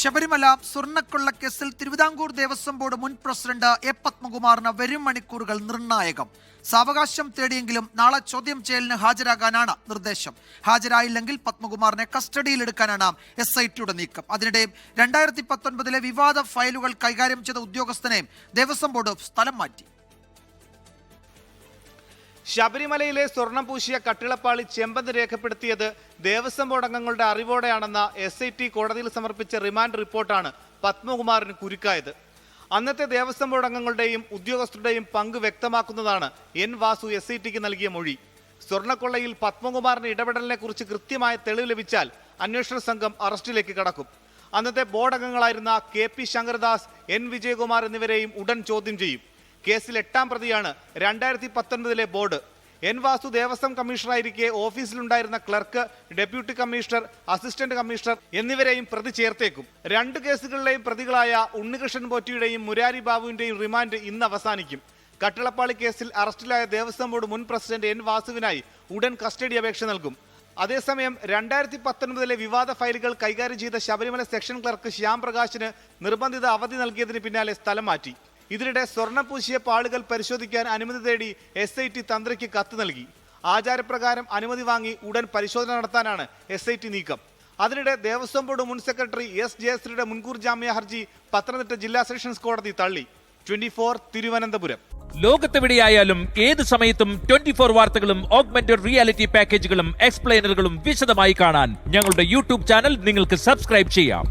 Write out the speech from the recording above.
ശബരിമല സ്വർണക്കൊള്ള കേസിൽ തിരുവിതാംകൂർ ദേവസ്വം ബോർഡ് മുൻ പ്രസിഡന്റ് എ പത്മകുമാറിന് വരും മണിക്കൂറുകൾ നിർണായകം. സാവകാശം തേടിയെങ്കിലും നാളെ ചോദ്യം ചെയ്യലിന് ഹാജരാകാനാണ് നിർദ്ദേശം. ഹാജരായില്ലെങ്കിൽ പത്മകുമാറിനെ കസ്റ്റഡിയിലെടുക്കാനാണ് എസ് ഐ ടിയുടെ നീക്കം. അതിനിടെ രണ്ടായിരത്തി പത്തൊൻപതിലെ വിവാദ ഫയലുകൾ കൈകാര്യം ചെയ്ത ഉദ്യോഗസ്ഥനെ ദേവസ്വം ബോർഡ് സ്ഥലം മാറ്റി. ശബരിമലയിലെ സ്വർണം പൂശിയ കട്ടിളപ്പാളി ചെമ്പന്ത് രേഖപ്പെടുത്തിയത് ദേവസ്വം ബോർഡ് അംഗങ്ങളുടെ അറിവോടെയാണെന്ന എസ് ഐ ടി കോടതിയിൽ സമർപ്പിച്ച റിമാൻഡ് റിപ്പോർട്ടാണ് പത്മകുമാറിന് കുരുക്കായത്. അന്നത്തെ ദേവസ്വം ബോർഡ് അംഗങ്ങളുടെയും ഉദ്യോഗസ്ഥരുടെയും പങ്ക് വ്യക്തമാക്കുന്നതാണ് എൻ വാസു എസ് ഐ ടിക്ക് നൽകിയ മൊഴി. സ്വർണക്കൊള്ളയിൽ പത്മകുമാറിന്റെ ഇടപെടലിനെ കുറിച്ച് കൃത്യമായ തെളിവ് ലഭിച്ചാൽ അന്വേഷണ സംഘം അറസ്റ്റിലേക്ക് കടക്കും. അന്നത്തെ board അംഗങ്ങളായിരുന്ന K P Shankardas N Vijayakumar എന്നിവരെയും ഉടൻ ചോദ്യം ചെയ്യും. കേസിൽ എട്ടാം പ്രതിയാണ് രണ്ടായിരത്തി പത്തൊൻപതിലെ ബോർഡ്. എൻ വാസു ദേവസ്വം കമ്മീഷണറായിരിക്കെ ഓഫീസിലുണ്ടായിരുന്ന clerk deputy commissioner assistant commissioner എന്നിവരെയും പ്രതി ചേർത്തേക്കും. രണ്ട് കേസുകളിലെയും പ്രതികളായ ഉണ്ണികൃഷ്ണൻ പോറ്റിയുടെയും മുരാരി ബാബുവിന്റെയും റിമാൻഡ് ഇന്ന് അവസാനിക്കും. കട്ടിളപ്പാളി കേസിൽ അറസ്റ്റിലായ ദേവസ്വം ബോർഡ് മുൻ പ്രസിഡന്റ് എൻ വാസുവിനായി ഉടൻ കസ്റ്റഡി അപേക്ഷ നൽകും. അതേസമയം രണ്ടായിരത്തി പത്തൊൻപതിലെ വിവാദ ഫയലുകൾ കൈകാര്യം ചെയ്ത ശബരിമല സെക്ഷൻ ക്ലർക്ക് ശ്യാം പ്രകാശിന് നിർബന്ധിത അവധി നൽകിയതിന് പിന്നാലെ സ്ഥലം മാറ്റി. ഇതിനിടെ സ്വർണം പൂശിയ പാളുകൾ പരിശോധിക്കാൻ അനുമതി തേടി എസ് ഐ ടി തന്ത്രിക്ക് കത്ത് നൽകി. ആചാരപ്രകാരം അനുമതി വാങ്ങി ഉടൻ പരിശോധന നടത്താനാണ് എസ് ഐ ടി നീക്കം. അതിനിടെ ദേവസ്വം ബോർഡ് മുൻ സെക്രട്ടറി എസ് ജയശ്രീയുടെ മുൻകൂർ ജാമ്യ ഹർജി പത്തനംതിട്ട ജില്ലാ സെഷൻസ് കോടതി തള്ളി. Twenty four Thiruvananthapuram. ലോകത്തെവിടെയായാലും ഏത് സമയത്തും ട്വന്റി ഫോർ വാർത്തകളും ഓഗ്മെന്റഡ് റിയാലിറ്റി പാക്കേജുകളും എക്സ്പ്ലെയിനറുകളും വിശദമായി കാണാൻ ഞങ്ങളുടെ യൂട്യൂബ് ചാനൽ നിങ്ങൾക്ക് സബ്സ്ക്രൈബ് ചെയ്യാം.